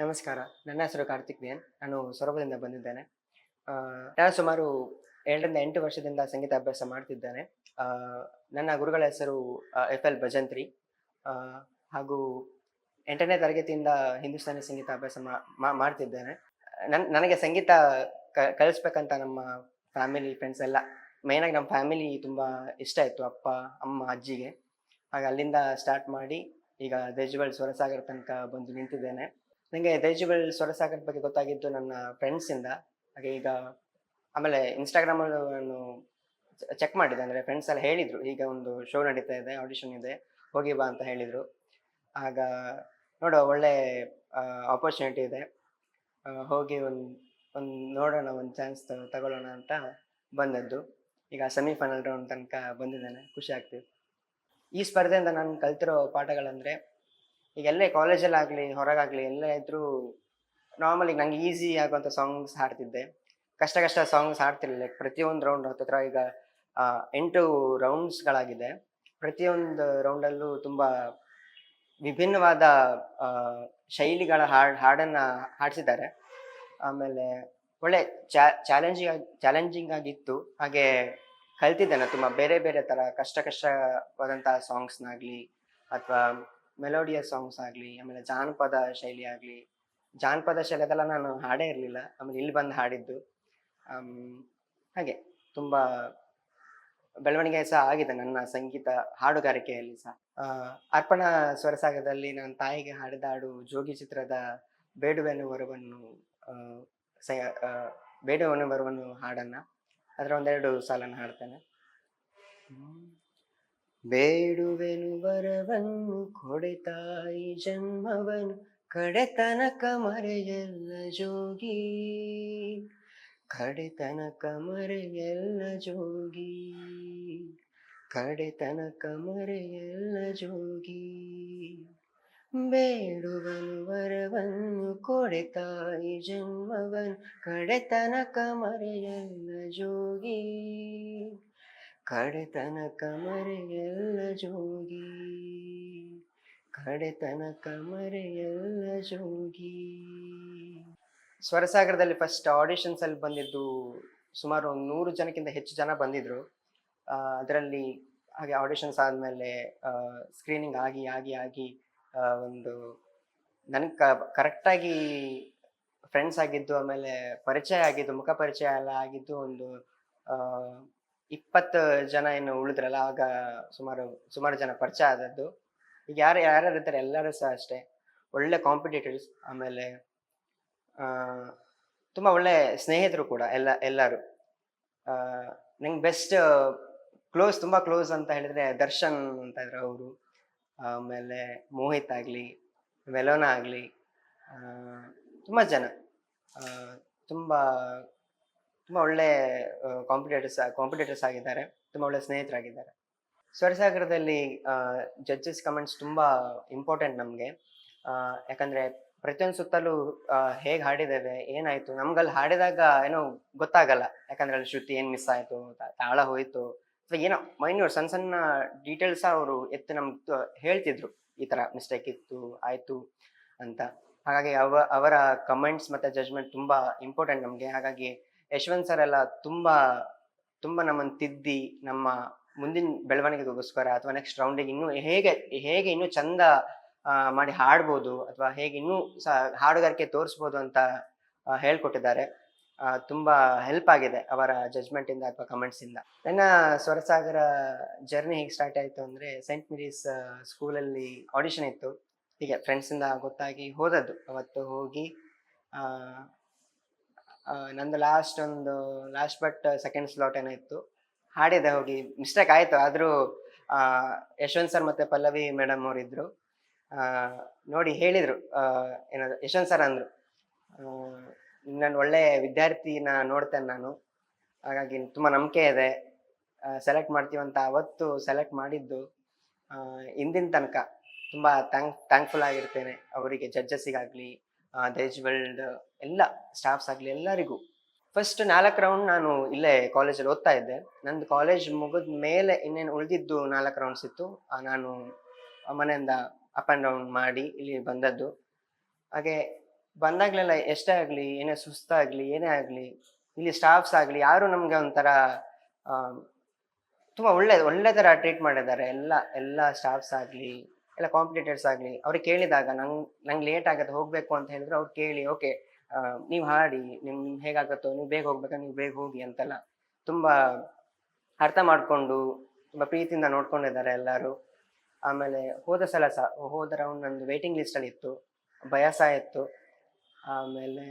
ನಮಸ್ಕಾರ. ನನ್ನ ಹೆಸರು ಕಾರ್ತಿಕ್ ವಿಯನ್. ನಾನು ಸೊರಬದಿಂದ ಬಂದಿದ್ದೇನೆ. ನಾನು ಸುಮಾರು ಏಳರಿಂದ ಎಂಟು ವರ್ಷದಿಂದ ಸಂಗೀತ ಅಭ್ಯಾಸ ಮಾಡ್ತಿದ್ದೇನೆ ನನ್ನ ಗುರುಗಳ ಹೆಸರು ಎಫ್ ಎಲ್ ಭಜಂತ್ರಿ. ಹಾಗೂ ಎಂಟನೇ ತರಗತಿಯಿಂದ ಹಿಂದೂಸ್ತಾನಿ ಸಂಗೀತ ಅಭ್ಯಾಸ ಮಾಡ್ತಿದ್ದೇನೆ. ನನ್, ನನಗೆ ಸಂಗೀತ ಕಲಿಸ್ಬೇಕಂತ ನಮ್ಮ ಫ್ಯಾಮಿಲಿ ಫ್ರೆಂಡ್ಸ್ ಎಲ್ಲ ಮೇಯ್ನಾಗಿ ನಮ್ಮ ಫ್ಯಾಮಿಲಿ ತುಂಬ ಇಷ್ಟ ಇತ್ತು ಅಪ್ಪ, ಅಮ್ಮ, ಅಜ್ಜಿಗೆ. ಹಾಗೆ ಅಲ್ಲಿಂದ ಸ್ಟಾರ್ಟ್ ಮಾಡಿ ಈಗ ದೇಜುವಲ್ ಸ್ವರಸಾಗರ ತನಕ ಬಂದು ನಿಂತಿದ್ದೇನೆ. ನನಗೆ ದೇಜುವಲ್ ಸ್ವರಸಾಗರ ಬಗ್ಗೆ ಗೊತ್ತಾಗಿದ್ದು ನನ್ನ ಫ್ರೆಂಡ್ಸಿಂದ ಹಾಗೆ ಈಗ ಆಮೇಲೆ ಇನ್ಸ್ಟಾಗ್ರಾಮಲ್ಲಿ ನಾನು ಚೆಕ್ ಮಾಡಿದೆ, ಅಂದರೆ ಫ್ರೆಂಡ್ಸ್ ಎಲ್ಲ ಹೇಳಿದರು, ಈಗ ಒಂದು ಶೋ ನಡೀತಾ ಇದೆ ಆಡಿಷನ್ ಇದೆ, ಹೋಗಿ ಬಾ ಅಂತ ಹೇಳಿದರು. ಆಗ ನೋಡುವ, ಒಳ್ಳೆ ಆಪರ್ಚುನಿಟಿ ಇದೆ. ಹೋಗಿ ಒಂದು ಒಂದು ನೋಡೋಣ, ಒಂದು ಚಾನ್ಸ್ ತಗೊಳ್ಳೋಣ ಅಂತ ಬಂದದ್ದು. ಈಗ ಸೆಮಿಫೈನಲ್ ರೌಂಡ್ ತನಕ ಬಂದಿದ್ದೇನೆ, ಖುಷಿ ಆಗ್ತಿದೆ. ಈ ಸ್ಪರ್ಧೆಯಿಂದ ನಾನು ಕಲ್ತಿರೋ ಪಾಠಗಳಂದರೆ ಈಗ ಎಲ್ಲೇ ಕಾಲೇಜಲ್ಲಾಗಲಿ ಹೊರಗಾಗಲಿ ಎಲ್ಲೇ ಇದ್ದರೂ ನಾರ್ಮಲಿ ನಂಗೆ ಈಸಿ ಆಗುವಂಥ ಸಾಂಗ್ಸ್ ಹಾಡ್ತಿದ್ದೆ. ಕಷ್ಟ ಕಷ್ಟ ಸಾಂಗ್ಸ್ ಹಾಡ್ತಿರ್ಲಿಲ್ಲ. ಪ್ರತಿಯೊಂದು ರೌಂಡ್ ಹತ್ತಿರ ಈಗ ಎಂಟು ರೌಂಡ್ಸ್ಗಳಾಗಿದೆ ಪ್ರತಿಯೊಂದು ರೌಂಡಲ್ಲೂ ತುಂಬ ವಿಭಿನ್ನವಾದ ಶೈಲಿಗಳ ಹಾಡು, ಹಾಡನ್ನು ಹಾಡಿಸಿದ್ದಾರೆ. ಆಮೇಲೆ ಒಳ್ಳೆ ಚಾಲೆಂಜಿಂಗ್ ಚಾಲೆಂಜಿಂಗ್ ಆಗಿತ್ತು. ಹಾಗೆ ಕಲ್ತಿದ್ದೇನೆ. ತುಂಬ ಬೇರೆ ಬೇರೆ ಥರ ಕಷ್ಟ ಕಷ್ಟವಾದಂಥ ಸಾಂಗ್ಸ್ನಾಗಲಿ ಅಥವಾ ಮೆಲೋಡಿಯಸ್ ಸಾಂಗ್ಸ್ ಆಗಲಿ, ಆಮೇಲೆ ಜಾನಪದ ಶೈಲಿ ಆಗಲಿ, ಜಾನಪದ ಶೈಲಿದೆಲ್ಲ ನಾನು ಹಾಡೇ ಇರಲಿಲ್ಲ. ಆಮೇಲೆ ಇಲ್ಲಿ ಬಂದು ಹಾಡಿದ್ದು. ಹಾಗೆ ತುಂಬ ಬೆಳವಣಿಗೆ ಸಹ ಆಗಿದೆ ನನ್ನ ಸಂಗೀತ ಹಾಡುಗಾರಿಕೆಯಲ್ಲಿ ಸಹ. ಅರ್ಪಣಾ ಸ್ವರಸಾಗದಲ್ಲಿ ನನ್ನ ತಾಯಿಗೆ ಹಾಡಿದ ಹಾಡು ಜೋಗಿ ಚಿತ್ರದ ಬೇಡುವೆನು ಬರುವನ್ನು ಬೇಡುವೆನು ಬರುವನ್ನು ಹಾಡನ್ನ. ಅದರ ಒಂದೆರಡು ಸಾಲನ್ನು ಹಾಡ್ತೇನೆ. ಬೇಡುವೆನು ವರವನ್ನು ಕೊಡೆ ತಾಯಿ ಜನ್ಮವನು ಕಡೆತನಕ ಮರೆಯಲ್ಲ ಜೋಗಿ ಕಡೆತನಕ ಮರೆಯಲ್ಲ ಜೋಗಿ ಕಡೆತನಕ ಮರೆಯಲ್ಲ ಜೋಗಿ ಬೇಡುವನು ವರವನ್ನು ಕೊಡೆ ತಾಯಿ ಜನ್ಮವನು ಕಡೆತನಕ ಮರೆಯಲ್ಲ ಜೋಗಿ ಕಡೆತನಕ ಕಮರೆಯಲ್ಲ ಜೋಗಿ. ಕಡೆತನ ಕಮರೆಯಲ್ಲ ಜೋಗಿ. ಸ್ವರಸಾಗರದಲ್ಲಿ ಫಸ್ಟ್ ಆಡಿಷನ್ಸ್ ಅಲ್ಲಿ ಬಂದಿದ್ದು ಸುಮಾರು ಒಂದು ನೂರು ಜನಕ್ಕಿಂತ ಹೆಚ್ಚು ಜನ ಬಂದಿದ್ರು. ಅದರಲ್ಲಿ ಹಾಗೆ ಆಡಿಷನ್ಸ್ ಆದಮೇಲೆ ಸ್ಕ್ರೀನಿಂಗ್ ಆಗಿ ಆಗಿ ಆಗಿ ಒಂದು ನನಗೆ ಕರೆಕ್ಟಾಗಿ ಫ್ರೆಂಡ್ಸ್ ಆಗಿದ್ದು, ಆಮೇಲೆ ಪರಿಚಯ ಆಗಿದ್ದು, ಮುಖ ಪರಿಚಯ ಎಲ್ಲ ಆಗಿದ್ದು ಒಂದು ಇಪ್ಪತ್ತು ಜನ ಏನು ಉಳಿದ್ರಲ್ಲ, ಆಗ ಸುಮಾರು ಸುಮಾರು ಜನ ಪರಿಚಯ ಆದದ್ದು. ಈಗ ಯಾರು, ಯಾರ್ಯಾರು ಇರ್ತಾರೆ ಎಲ್ಲರೂ ಸಹ ಅಷ್ಟೇ. ಒಳ್ಳೆ ಕಾಂಪಿಟೇಟರ್ಸ್ ಆಮೇಲೆ ತುಂಬ ಒಳ್ಳೆ ಸ್ನೇಹಿತರು ಕೂಡ ಎಲ್ಲ, ಎಲ್ಲರೂ. ನಂಗೆ ಬೆಸ್ಟ್ ಕ್ಲೋಸ್ ತುಂಬ ಕ್ಲೋಸ್ ಅಂತ ಹೇಳಿದ್ರೆ ದರ್ಶನ್ ಅಂತ ಇದ್ರು ಅವರು. ಆಮೇಲೆ ಮೋಹಿತ್ ಆಗಲಿ ವೆಲೋನಾ ಆಗಲಿ ತುಂಬ ಜನ. ತುಂಬ ತುಂಬ ಒಳ್ಳೆ ಕಾಂಪಿಟೇಟರ್ಸ್ ಕಾಂಪಿಟೇಟರ್ಸ್ ಆಗಿದ್ದಾರೆ. ತುಂಬ ಒಳ್ಳೆ ಸ್ನೇಹಿತರಾಗಿದ್ದಾರೆ. ಸ್ವರಸಾಗರದಲ್ಲಿ ಜಡ್ಜಸ್ ಕಮೆಂಟ್ಸ್ ತುಂಬ ಇಂಪಾರ್ಟೆಂಟ್ ನಮಗೆ. ಯಾಕಂದರೆ ಪ್ರತಿಯೊಂದು ಸುತ್ತಲೂ ಹೇಗೆ ಹಾಡಿದ್ದೇವೆ, ಏನಾಯಿತು, ನಮ್ಗಲ್ಲಿ ಹಾಡಿದಾಗ ಏನೋ ಗೊತ್ತಾಗಲ್ಲ. ಯಾಕಂದರೆ ಅಲ್ಲಿ ಶ್ರುತಿ ಏನು ಮಿಸ್ ಆಯಿತು ತಾಳ ಹೋಯಿತು, ಅಥವಾ ಏನೋ ಮೈನ್ಯೂರ್ ಸಣ್ಣ ಸಣ್ಣ ಡೀಟೇಲ್ಸ್ ಅವರು ಎತ್ತು ನಮ್ಗೆ ಹೇಳ್ತಿದ್ರು. ಈ ಥರ ಮಿಸ್ಟೇಕ್ ಇತ್ತು, ಆಯಿತು ಅಂತ. ಹಾಗಾಗಿ ಅವ, ಅವರ ಕಮೆಂಟ್ಸ್ ಮತ್ತು ಜಜ್ಮೆಂಟ್ ತುಂಬ ಇಂಪಾರ್ಟೆಂಟ್ ನಮಗೆ. ಹಾಗಾಗಿ ಯಶವಂತ್ ಸರ್ ಎಲ್ಲ ತುಂಬ ತುಂಬ ನಮ್ಮನ್ನು ತಿದ್ದಿ, ನಮ್ಮ ಮುಂದಿನ ಬೆಳವಣಿಗೆಗೋಸ್ಕರ ಅಥವಾ ನೆಕ್ಸ್ಟ್ ರೌಂಡಿಗೆ ಇನ್ನೂ ಹೇಗೆ ಹೇಗೆ ಇನ್ನೂ ಚಂದ ಮಾಡಿ ಹಾಡ್ಬೋದು ಅಥವಾ ಹೇಗೆ ಇನ್ನೂ ಸಹ ಹಾಡುಗಾರಿಕೆ ತೋರಿಸ್ಬೋದು ಅಂತ ಹೇಳ್ಕೊಟ್ಟಿದ್ದಾರೆ. ತುಂಬಾ ಹೆಲ್ಪ್ ಆಗಿದೆ ಅವರ ಜಜ್ಮೆಂಟ್ ಇಂದ ಅಥವಾ ಕಮೆಂಟ್ಸ್ ಇಂದ. ನನ್ನ ಸ್ವರಸಾಗರ ಜರ್ನಿ ಹೇಗೆ ಸ್ಟಾರ್ಟ್ ಆಯ್ತು ಅಂದ್ರೆ ಸೆಂಟ್ ಮೇರೀಸ್ ಸ್ಕೂಲಲ್ಲಿ ಆಡಿಷನ್ ಇತ್ತು. ಹೀಗೆ ಫ್ರೆಂಡ್ಸಿಂದ ಗೊತ್ತಾಗಿ ಹೋದದ್ದು. ಅವತ್ತು ಹೋಗಿ ನಂದು ಲಾಸ್ಟ್ ಒಂದು ಲಾಸ್ಟ್ ಬಟ್ ಸೆಕೆಂಡ್ ಸ್ಲಾಟ್ ಏನೋ ಇತ್ತು. ಹಾಡಿದೆ ಹೋಗಿ ಮಿಸ್ಟೇಕ್ ಆಯಿತು. ಆದರೂ ಯಶವಂತ್ ಸರ್ ಮತ್ತು ಪಲ್ಲವಿ ಮೇಡಮ್ ಅವರಿದ್ದರು ನೋಡಿ ಹೇಳಿದರು ಏನಾದ್ರು ಏನದು, ಯಶವಂತ್ ಸರ್ ಅಂದರು. ನಾನು ಒಳ್ಳೆ ವಿದ್ಯಾರ್ಥಿನ ನೋಡ್ತೇನೆ ನಾನು. ಹಾಗಾಗಿ ತುಂಬ ನಂಬಿಕೆ ಇದೆ. ಸೆಲೆಕ್ಟ್ ಮಾಡ್ತೀವಂತ ಅವತ್ತು ಸೆಲೆಕ್ಟ್ ಮಾಡಿದ್ದು ಇಂದಿನ ತನಕ. ತುಂಬ ಥ್ಯಾಂಕ್ ಥ್ಯಾಂಕ್ಫುಲ್ ಆಗಿರ್ತೇನೆ ಅವರಿಗೆ ಜಡ್ಜಸ್ಸಿಗಾಗಲಿ ದೇಜ್ ವರ್ಲ್ಡ್ ಎಲ್ಲ ಸ್ಟಾಫ್ಸ್ ಆಗಲಿ ಎಲ್ಲರಿಗೂ. ಫಸ್ಟ್ ನಾಲ್ಕು ರೌಂಡ್ ನಾನು ಇಲ್ಲೇ ಕಾಲೇಜಲ್ಲಿ ಓದ್ತಾ ಇದ್ದೆ. ನಂದು ಕಾಲೇಜ್ ಮುಗಿದ ಮೇಲೆ ಇನ್ನೇನು ಉಳಿದಿದ್ದು ನಾಲ್ಕು ರೌಂಡ್ಸ್ ಇತ್ತು. ನಾನು ಮನೆಯಿಂದ ಅಪ್ ಆ್ಯಂಡ್ ಡೌನ್ ಮಾಡಿ ಇಲ್ಲಿ ಬಂದದ್ದು. ಹಾಗೆ ಬಂದಾಗಲೆಲ್ಲ ಎಷ್ಟೇ ಆಗಲಿ, ಏನೇ ಸುಸ್ತಾಗಲಿ, ಏನೇ ಆಗಲಿ, ಇಲ್ಲಿ ಸ್ಟಾಫ್ಸ್ ಆಗಲಿ, ಯಾರು ನಮಗೆ ಒಂಥರ ತುಂಬ ಒಳ್ಳೆ ಒಳ್ಳೆ ಥರ ಟ್ರೀಟ್ ಮಾಡಿದ್ದಾರೆ. ಎಲ್ಲ ಎಲ್ಲ ಸ್ಟಾಫ್ಸ್ ಆಗಲಿ, ಎಲ್ಲ ಕಾಂಪಿಟೇಟರ್ಸ್ ಆಗಲಿ ಅವ್ರಿಗೆ ಕೇಳಿದಾಗ ನಂಗೆ ನಂಗೆ ಲೇಟ್ ಆಗುತ್ತೆ ಹೋಗಬೇಕು ಅಂತ ಹೇಳಿದ್ರೆ, ಅವ್ರು ಕೇಳಿ ಓಕೆ ನೀವು ಹಾಡಿ, ನಿಮ್ ಹೇಗಾಗುತ್ತೋ, ನೀವು ಬೇಗ ಹೋಗ್ಬೇಕಾ, ನೀವು ಬೇಗ ಹೋಗಿ ಅಂತೆಲ್ಲ ತುಂಬಾ ಅರ್ಥ ಮಾಡಿಕೊಂಡು, ತುಂಬಾ ಪ್ರೀತಿಯಿಂದ ನೋಡ್ಕೊಂಡಿದ್ದಾರೆ ಎಲ್ಲರೂ. ಆಮೇಲೆ ಹೋದ ಸಲ ಸಹ ಹೋದ ರೌಂಡ್ ನಂದು ವೇಟಿಂಗ್ ಲಿಸ್ಟಲ್ಲಿ ಇತ್ತು. ಭಯ ಸಹ ಇತ್ತು. ಆಮೇಲೆ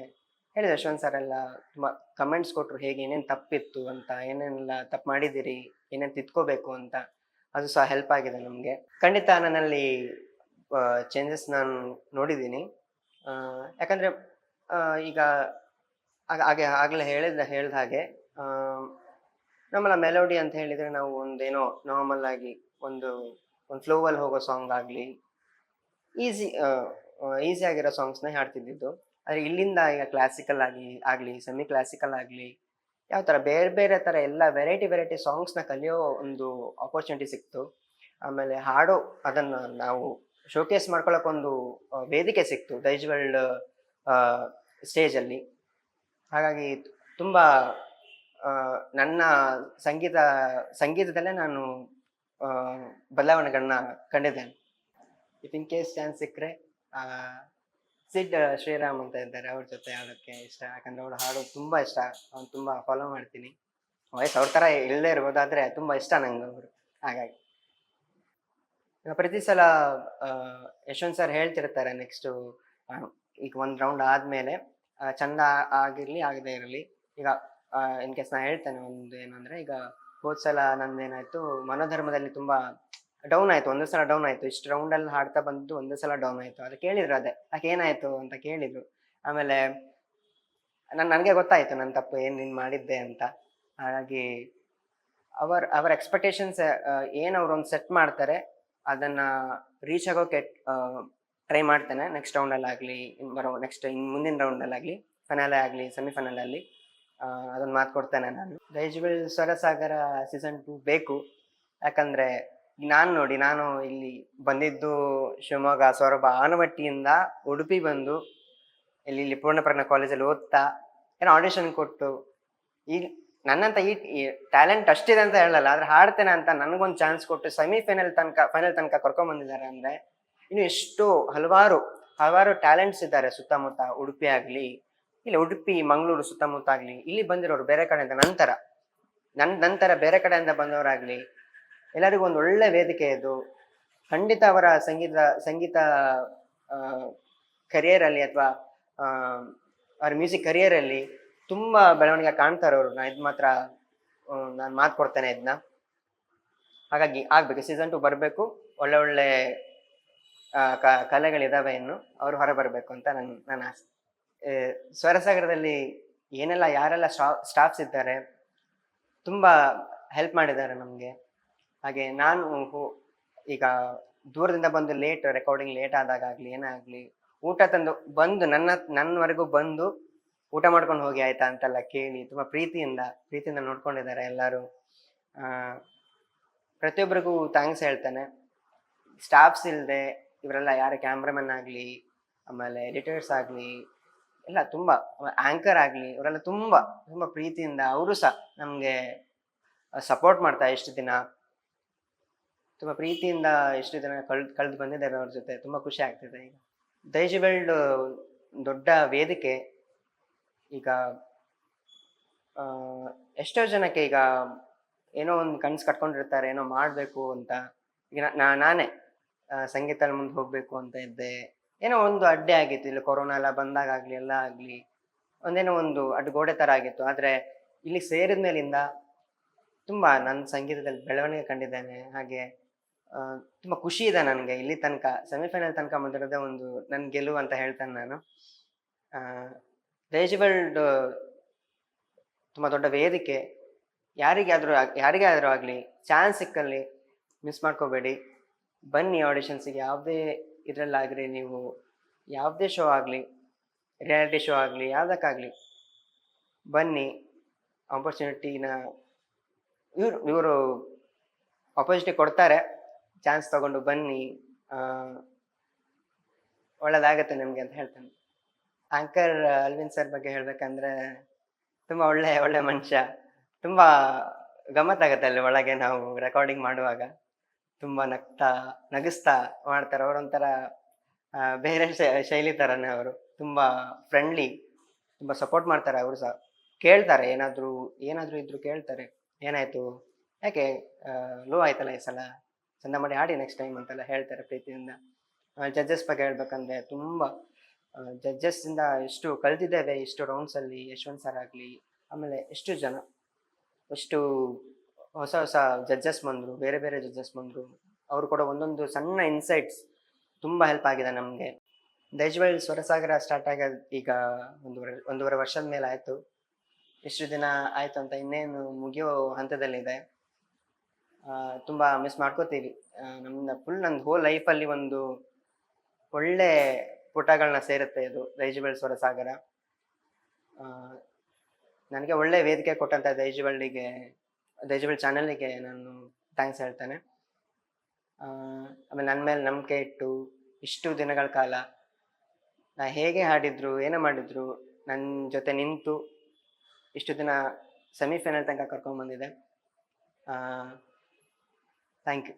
ಹೇಳಿದೆ, ಯಶವಂತ್ ಸರ್ ಎಲ್ಲ ತುಂಬ ಕಮೆಂಟ್ಸ್ ಕೊಟ್ಟರು ಹೇಗೆ, ಏನೇನು ತಪ್ಪಿತ್ತು ಅಂತ, ಏನೇನೆಲ್ಲ ತಪ್ಪು ಮಾಡಿದಿರಿ ಏನೇನು ತಿದ್ಕೋಬೇಕು ಅಂತ, ಅದು ಸಹ ಹೆಲ್ಪ್ ಆಗಿದೆ ನಮಗೆ. ಖಂಡಿತ ನನ್ನಲ್ಲಿ ಚೇಂಜಸ್ ನಾನು ನೋಡಿದ್ದೀನಿ. ಯಾಕಂದ್ರೆ ಈಗ ಹಾಗೆ, ಆಗಲೇ ಹೇಳಿದ ಹೇಳಿದ ಹಾಗೆ ನಮ್ಮಲ್ಲ ಮೆಲೋಡಿ ಅಂತ ಹೇಳಿದ್ರೆ ನಾವು ಒಂದೇನೋ ನಾರ್ಮಲ್ ಆಗಿ ಒಂದು ಒಂದು ಫ್ಲೋವಲ್ಲಿ ಹೋಗೋ ಸಾಂಗ್ ಆಗಲಿ ಈಸಿ ಈಸಿ ಆಗಿರೋ ಸಾಂಗ್ಸ್ನ ಹಾಡ್ತಿದ್ದಿದ್ದು. ಆದರೆ ಇಲ್ಲಿಂದ ಈಗ ಕ್ಲಾಸಿಕಲ್ ಆಗಿ, ಆಗಲಿ ಸೆಮಿ ಕ್ಲಾಸಿಕಲ್ ಆಗಲಿ, ಯಾವ ಥರ ಬೇರೆ ಬೇರೆ ಥರ ಎಲ್ಲ ವೆರೈಟಿ ವೆರೈಟಿ ಸಾಂಗ್ಸ್ನ ಕಲಿಯೋ ಒಂದು ಆಪರ್ಚುನಿಟಿ ಸಿಕ್ತು. ಆಮೇಲೆ ಹಾಡೋ ಅದನ್ನು ನಾವು ಶೋಕೇಸ್ ಮಾಡ್ಕೊಳ್ಳೋಕ್ಕೊಂದು ವೇದಿಕೆ ಸಿಕ್ತು. ದೈಜ್ ವರ್ಲ್ಡ್ ಸ್ಟೇಜಲ್ಲಿ. ಹಾಗಾಗಿ ತುಂಬ ನನ್ನ ಸಂಗೀತ, ಸಂಗೀತದಲ್ಲೇ ನಾನು ಬದಲಾವಣೆಗಳನ್ನ ಕಂಡಿದ್ದೇನೆ. ಇಫ್ ಇನ್ ಕೇಸ್ ಚಾನ್ಸ್ ಸಿಕ್ಕರೆ ಸಿಡ್ ಶ್ರೀರಾಮ್ ಅಂತ ಇದ್ದಾರೆ, ಅವ್ರ ಜೊತೆ ಹಾಡೋಕ್ಕೆ ಇಷ್ಟ. ಯಾಕಂದ್ರೆ ಅವ್ರು ಹಾಡೋದು ತುಂಬ ಇಷ್ಟ. ಅವ್ನು ತುಂಬ ಫಾಲೋ ಮಾಡ್ತೀನಿ. ವಯಸ್ಸು ಅವ್ರ ಥರ ಇಲ್ಲದೆ ಇರ್ಬೋದು ಆದರೆ ತುಂಬ ಇಷ್ಟ ನಂಗೆ ಅವರು. ಹಾಗಾಗಿ. ಪ್ರತಿ ಸಲ ಯಶವಂತ್ ಸರ್ ಹೇಳ್ತಿರ್ತಾರೆ ನೆಕ್ಸ್ಟು ಈಗ ಒಂದು ರೌಂಡ್ ಆದಮೇಲೆ ಚಂದ ಆಗಿರಲಿ, ಆಗದೇ ಇರಲಿ, ಈಗ ಇನ್ ಕೇಸ್ ನಾ ಹೇಳ್ತೇನೆ ಒಂದು ಏನಂದ್ರೆ, ಈಗ ಹೋದ ಸಲ ನಂದೇನಾಯ್ತು, ಮನೋಧರ್ಮದಲ್ಲಿ ತುಂಬಾ ಡೌನ್ ಆಯ್ತು, ಒಂದೇ ಸಲ ಡೌನ್ ಆಯ್ತು. ಇಷ್ಟು ರೌಂಡ್ ಅಲ್ಲಿ ಹಾಡ್ತಾ ಬಂದು ಒಂದೇ ಸಲ ಡೌನ್ ಆಯ್ತು. ಅದು ಕೇಳಿದ್ರು ಅದೇ, ಯಾಕೆ ಏನಾಯ್ತು ಅಂತ ಕೇಳಿದ್ರು. ಆಮೇಲೆ, ನನ್, ನನಗೆ ಗೊತ್ತಾಯ್ತು ನನ್ನ ತಪ್ಪು, ಏನ್ ನೀನ್ ಮಾಡಿದ್ದೆ ಅಂತ. ಹಾಗಾಗಿ, ಅವರ್, ಅವರ ಎಕ್ಸ್ಪೆಕ್ಟೇಷನ್ಸ್ ಏನ್ ಒಂದು ಸೆಟ್ ಮಾಡ್ತಾರೆ, ಅದನ್ನ ರೀಚ್ ಆಗೋಕೆ ಟ್ರೈ ಮಾಡ್ತೇನೆ. ನೆಕ್ಸ್ಟ್ ರೌಂಡಲ್ಲಾಗಲಿ ಬರೋ ನೆಕ್ಸ್ಟ್ ಇನ್ನು ಮುಂದಿನ ರೌಂಡಲ್ಲಾಗಲಿ ಫೈನಲ್ ಆಗಲಿ ಸೆಮಿಫೈನಲಲ್ಲಿ ಅದೊಂದು ಮಾತು ಕೊಡ್ತೇನೆ ನಾನು. ದೈಜುಬಲ್ ಸ್ವರಸಾಗರ ಸೀಸನ್ ಟು ಬೇಕು. ಯಾಕಂದರೆ ನಾನು ನೋಡಿ, ನಾನು ಇಲ್ಲಿ ಬಂದಿದ್ದು ಶಿವಮೊಗ್ಗ ಸೊರಬ ಆನವಟ್ಟಿಯಿಂದ ಉಡುಪಿ ಬಂದು ಇಲ್ಲಿ ಇಲ್ಲಿ ಪೂರ್ಣಪ್ರಜ್ಞ ಕಾಲೇಜಲ್ಲಿ ಓದ್ತಾ, ಏನೋ ಆಡಿಷನ್ ಕೊಟ್ಟು, ಈ ನನ್ನಂತ ಈ ಟ್ಯಾಲೆಂಟ್ ಅಷ್ಟಿದೆ ಅಂತ ಹೇಳಲ್ಲ, ಆದರೆ ಹಾಡ್ತೇನೆ ಅಂತ ನನಗೊಂದು ಚಾನ್ಸ್ ಕೊಟ್ಟು ಸೆಮಿಫೈನಲ್ ತನಕ ಫೈನಲ್ ತನಕ ಕರ್ಕೊಂಡ್ ಬಂದಿದ್ದಾರೆ ಅಂದ್ರೆ ಇನ್ನು ಎಷ್ಟು ಹಲವಾರು ಹಲವಾರು ಟ್ಯಾಲೆಂಟ್ಸ್ ಇದ್ದಾರೆ ಸುತ್ತಮುತ್ತ ಉಡುಪಿ ಆಗಲಿ, ಇಲ್ಲ ಉಡುಪಿ, ಮಂಗಳೂರು ಸುತ್ತಮುತ್ತ ಆಗಲಿ. ಇಲ್ಲಿ ಬಂದಿರೋರು ಬೇರೆ ಕಡೆಯಿಂದ ನಂತರ. ನನ್, ನಂತರ ಬೇರೆ ಕಡೆಯಿಂದ ಬಂದವರಾಗಲಿ, ಎಲ್ಲರಿಗೂ ಒಂದು ಒಳ್ಳೆ ವೇದಿಕೆ ಇದು ಖಂಡಿತ ಅವರ ಸಂಗೀತ ಸಂಗೀತ ಕರಿಯರ್ ಅಲ್ಲಿ ಅಥವಾ ಅವ್ರ ಮ್ಯೂಸಿಕ್ ಕರಿಯರ್ ಅಲ್ಲಿ ತುಂಬಾ ಬೆಳವಣಿಗೆ ಕಾಣ್ತಾರೆ ಅವರು ನಾ ಇದು ಮಾತ್ರ ನಾನು ಮಾತು ಕೊಡ್ತೇನೆ ಇದನ್ನ ಹಾಗಾಗಿ ಆಗ್ಬೇಕು. ಸೀಸನ್ ಟು ಬರಬೇಕು. ಒಳ್ಳೆ ಒಳ್ಳೆ ಕ- ಕಲೆಗಳಿದಾವೆ ಇನ್ನು. ಅವರು ಹೊರ ಬರಬೇಕು ಅಂತ ನನ್ನ ನನ್ನ ಆಸೆ. ಸ್ವರಸಾಗರದಲ್ಲಿ ಏನೆಲ್ಲ, ಯಾರೆಲ್ಲ ಸ್ಟಾಫ್ಸ್ ಇದ್ದಾರೆ, ತುಂಬಾ ಹೆಲ್ಪ್ ಮಾಡಿದ್ದಾರೆ ನಮಗೆ. ಹಾಗೆ ನಾನು ಈಗ ದೂರದಿಂದ ಬಂದು ಲೇಟ್ ರೆಕಾರ್ಡಿಂಗ್ ಲೇಟ್ ಆದಾಗ ಏನಾಗಲಿ ಏನೇ ಊಟ ತಂದು, ಬಂದು ನನ್ನ ನನ್ನವರೆಗೂ ಬಂದು ಊಟ ಮಾಡ್ಕೊಂಡು ಹೋಗಿ ಆಯ್ತಾ ಅಂತೆಲ್ಲ ಕೇಳಿ, ತುಂಬಾ ಪ್ರೀತಿಯಿಂದ ಪ್ರೀತಿಯಿಂದ ನೋಡ್ಕೊಂಡಿದ್ದಾರೆ ಎಲ್ಲರೂ. ಪ್ರತಿಯೊಬ್ಬರಿಗೂ ಥ್ಯಾಂಕ್ಸ್ ಹೇಳ್ತೇನೆ. ಸ್ಟಾಫ್ಸ್ ಇಲ್ಲದೆ ಇವರೆಲ್ಲ ಯಾರು ಕ್ಯಾಮ್ರಾಮನ್ ಆಗಲಿ, ಆಮೇಲೆ ಎಡಿಟರ್ಸ್ ಆಗಲಿ, ಎಲ್ಲ ತುಂಬ ಆಂಕರ್ ಆಗಲಿ, ಇವರೆಲ್ಲ ತುಂಬ ತುಂಬ ಪ್ರೀತಿಯಿಂದ ಅವರು ಸಹ ನಮಗೆ ಸಪೋರ್ಟ್ ಮಾಡ್ತಾ ಎಷ್ಟು ದಿನ. ತುಂಬ ಪ್ರೀತಿಯಿಂದ ಎಷ್ಟು ದಿನ ಕಳ್ದು, ಕಳೆದು ಬಂದಿದ್ದಾರೆ ಅವ್ರ ಜೊತೆ. ತುಂಬ ಖುಷಿ ಆಗ್ತಿದೆ ಈಗ. ದೈಜಬೆಲ್ಡ್ ದೊಡ್ಡ ವೇದಿಕೆ. ಈಗ ಎಷ್ಟೋ ಜನಕ್ಕೆ ಈಗ ಏನೋ ಒಂದು ಕನ್ಸು ಕಟ್ಕೊಂಡಿರ್ತಾರೆ, ಏನೋ ಮಾಡಬೇಕು ಅಂತ. ಈಗ ನಾನೇ ಸಂಗೀತದಲ್ಲಿ ಮುಂದೆ ಹೋಗ್ಬೇಕು ಅಂತ ಇದ್ದೆ. ಏನೋ ಒಂದು ಅಡ್ಡೆ ಆಗಿತ್ತು. ಇಲ್ಲಿ ಕೊರೋನಾ ಎಲ್ಲ ಬಂದಾಗ ಆಗ್ಲಿ, ಎಲ್ಲ ಆಗ್ಲಿ, ಒಂದೇನೋ ಒಂದು ಅಡ್ಡಗೋಡೆ ತರ ಆಗಿತ್ತು. ಆದ್ರೆ ಇಲ್ಲಿ ಸೇರಿದ ಮೇಲಿಂದ ತುಂಬಾ ನನ್ನ ಸಂಗೀತದಲ್ಲಿ ಬೆಳವಣಿಗೆ ಕಂಡಿದ್ದೇನೆ. ಹಾಗೆ ತುಂಬಾ ಖುಷಿ ಇದೆ ನನಗೆ. ಇಲ್ಲಿ ತನಕ ಸೆಮಿಫೈನಲ್ ತನಕ ಬಂದಿರೋದೇ ಒಂದು ನನ್ನ ಗೆಲುವು ಅಂತ ಹೇಳ್ತೇನೆ ನಾನು. ದೇಶವಲ್ಡ್ ತುಂಬಾ ದೊಡ್ಡ ವೇದಿಕೆ. ಯಾರಿಗಾದ್ರೂ ಆಗ್- ಯಾರಿಗೆ ಆದ್ರೂ ಆಗ್ಲಿ ಚಾನ್ಸ್ ಸಿಕ್ಕಲ್ಲಿ ಮಿಸ್ ಮಾಡ್ಕೋಬೇಡಿ. ಬನ್ನಿ ಆಡಿಷನ್ಸಿಗೆ ಯಾವುದೇ ಇದರಲ್ಲಾಗಲಿ ನೀವು, ಯಾವುದೇ ಶೋ ಆಗಲಿ ರಿಯಾಲಿಟಿ ಶೋ ಆಗಲಿ, ಯಾವುದಕ್ಕಾಗಲಿ ಬನ್ನಿ. ಆಪರ್ಚುನಿಟಿನ ಇವರು ಇವರು ಆಪರ್ಚುನಿಟಿ ಕೊಡ್ತಾರೆ. ಚಾನ್ಸ್ ತಗೊಂಡು ಬನ್ನಿ. ಒಳ್ಳೆಯದಾಗತ್ತೆ ಒಳ್ಳೇದಾಗತ್ತೆ ನಿಮಗೆ ಅಂತ ಹೇಳ್ತೇನೆ. ಆಂಕರ್ ಅಲ್ವಿನ್ ಸರ್ ಬಗ್ಗೆ ಹೇಳಬೇಕಂದ್ರೆ ತುಂಬ ಒಳ್ಳೆ ಒಳ್ಳೆ ಮನುಷ್ಯ. ತುಂಬ ಗಮ್ಮತ್ತಾಗತ್ತೆ ಅಲ್ಲಿ ಒಳಗೆ ನಾವು ರೆಕಾರ್ಡಿಂಗ್ ಮಾಡುವಾಗ. ತುಂಬಾ ನಗ್ತಾ, ನಗಿಸ್ತಾ ಮಾಡ್ತಾರೆ. ಅವರೊಂಥರ ಬೇರೆ ಶೈಲಿ ಥರನೇ ಅವರು. ತುಂಬಾ ಫ್ರೆಂಡ್ಲಿ ತುಂಬಾ ಸಪೋರ್ಟ್ ಮಾಡ್ತಾರೆ ಅವರು ಸಹ. ಕೇಳ್ತಾರೆ, ಏನಾದರೂ ಏನಾದರೂ ಇದ್ರು ಕೇಳ್ತಾರೆ. ಏನಾಯ್ತು? ಯಾಕೆ? ಲೋ ಆಯ್ತಲ್ಲ ಈ ಸಲ? ಚಂದ ಮಾಡಿ ಆಡಿ ನೆಕ್ಸ್ಟ್ ಟೈಮ್ ಅಂತೆಲ್ಲ ಹೇಳ್ತಾರೆ ಪ್ರೀತಿಯಿಂದ. ಜಡ್ಜಸ್ ಬಗ್ಗೆ ಹೇಳ್ಬೇಕಂದ್ರೆ ತುಂಬಾ ಇಂದ ಎಷ್ಟು ಕಲ್ತಿದ್ದೇವೆ ಇಷ್ಟು ರೌಂಡ್ಸ್ ಅಲ್ಲಿ, ಯಶವಂತ್ ಸರ್ ಆಗ್ಲಿ, ಆಮೇಲೆ ಎಷ್ಟು ಜನ, ಎಷ್ಟು ಹೊಸ ಹೊಸ ಜಡ್ಜಸ್ ಬಂದರು, ಬೇರೆ ಬೇರೆ ಜಡ್ಜಸ್ ಬಂದರು. ಅವರು ಕೂಡ ಒಂದೊಂದು ಸಣ್ಣ ಇನ್ಸೈಟ್ಸ್ ತುಂಬ ಹೆಲ್ಪ್ ಆಗಿದೆ ನಮಗೆ. ದೈಜ್ವಲ್ ಸ್ವರಸಾಗರ ಸ್ಟಾರ್ಟ್ ಆಗೋದು ಈಗ ಒಂದೂವರೆ ಒಂದೂವರೆ ವರ್ಷದ ಮೇಲೆ ಆಯಿತು. ಇಷ್ಟು ದಿನ ಆಯಿತು ಅಂತ ಇನ್ನೇನು ಮುಗಿಯೋ ಹಂತದಲ್ಲಿದೆ. ತುಂಬ ಮಿಸ್ ಮಾಡ್ಕೋತೀವಿ. ನಮ್ಮ ಫುಲ್ ನಂದು ಹೋಲ್ ಲೈಫಲ್ಲಿ ಒಂದು ಒಳ್ಳೆ ಪುಟಗಳನ್ನ ಸೇರುತ್ತೆ ಇದು ದೈಜುಬೆಳ್ ಸ್ವರಸಾಗರ. ನನಗೆ ಒಳ್ಳೆ ವೇದಿಕೆ ಕೊಟ್ಟಂತ ದೈಜುಬಳ್ಳಿಗೆ ದೈಜುಬೆಳ್ ಚಾನಲ್ಗೆ ನಾನು ಥ್ಯಾಂಕ್ಸ್ ಹೇಳ್ತೇನೆ. ಆಮೇಲೆ ನನ್ನ ಮೇಲೆ ನಂಬಿಕೆ ಇಟ್ಟು ಇಷ್ಟು ದಿನಗಳ ಕಾಲ ನಾ ಹೇಗೆ ಹಾಡಿದ್ರು, ಏನೇ ಮಾಡಿದ್ರು ನನ್ನ ಜೊತೆ ನಿಂತು ಇಷ್ಟು ದಿನ ಸೆಮಿಫೈನಲ್ ತನಕ ಕರ್ಕೊಂಡ್ಬಂದಿದೆ ಥ್ಯಾಂಕ್ ಯು